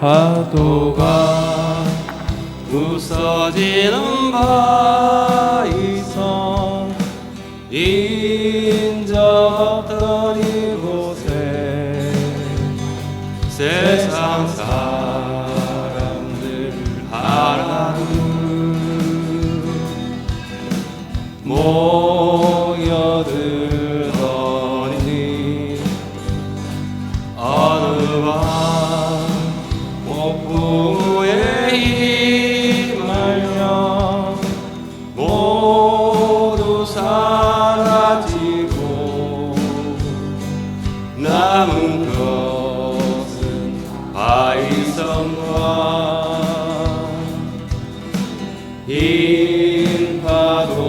파도가 부서지는 바위섬 인 남은 것은 바위섬과 흰 파도라네.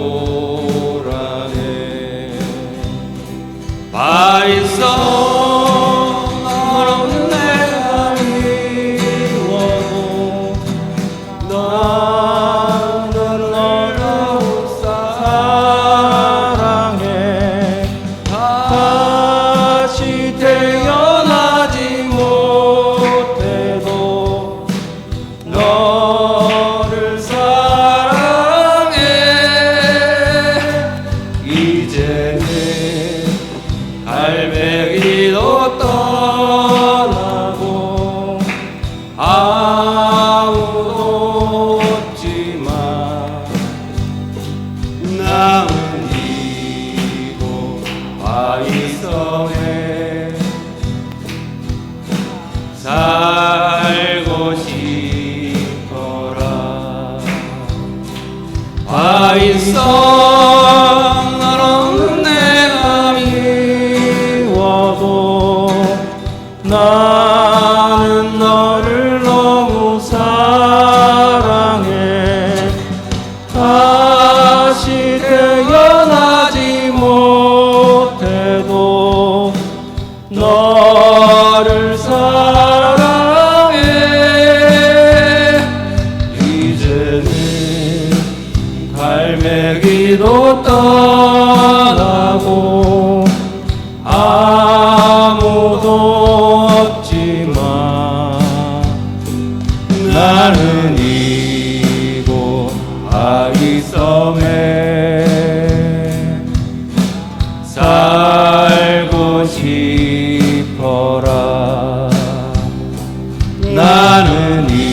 바위섬 바위섬 너는 내가 미워도 나는 너를 너무 사랑해. 다시 태어나지 못해도 너를 사랑해 떠나고 아무도 없지만 나는 이곳 바위섬에 살고 싶어라. 나는 이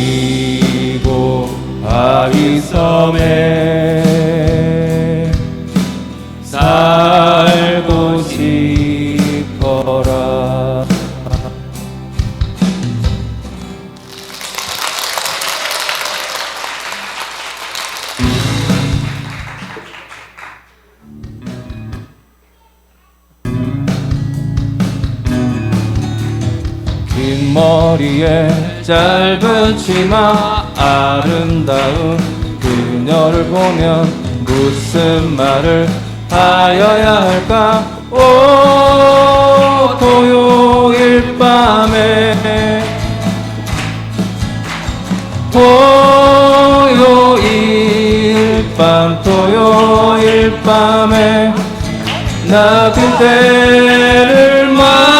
긴 머리에 짧은 치마 아름다운 그녀를 보면 무슨 말을 하여야 할까? 오 토요일 밤에. 토요일 밤 토요일 밤에 나 그대를 만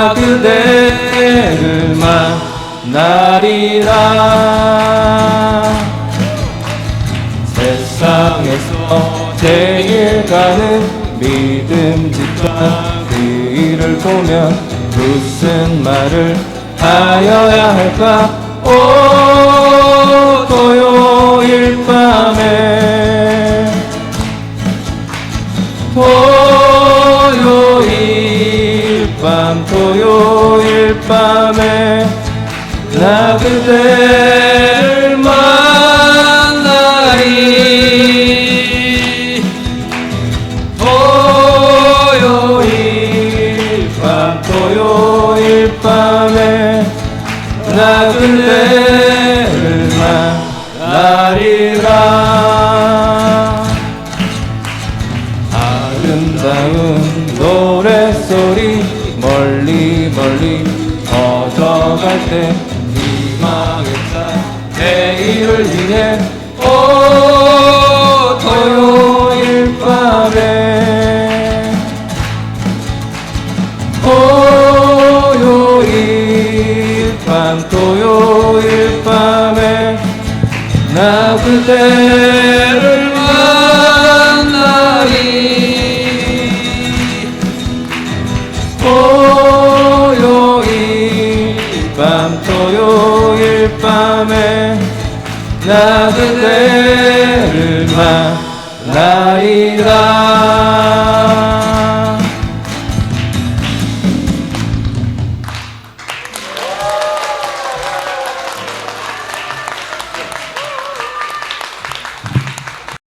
나 그대를 만나리라. 세상에서 제일 가는 믿음직한 그 일을 보면 무슨 말을 하여야 할까? 오 토요일 밤에 나 그대를 만나리라. 아름다운 노랫소리 멀리 멀리 퍼져갈 때 희망의 차 내일을 위해 나 그대를 만나리. 토요일 밤 토요일 밤에 나 그대를 만나리라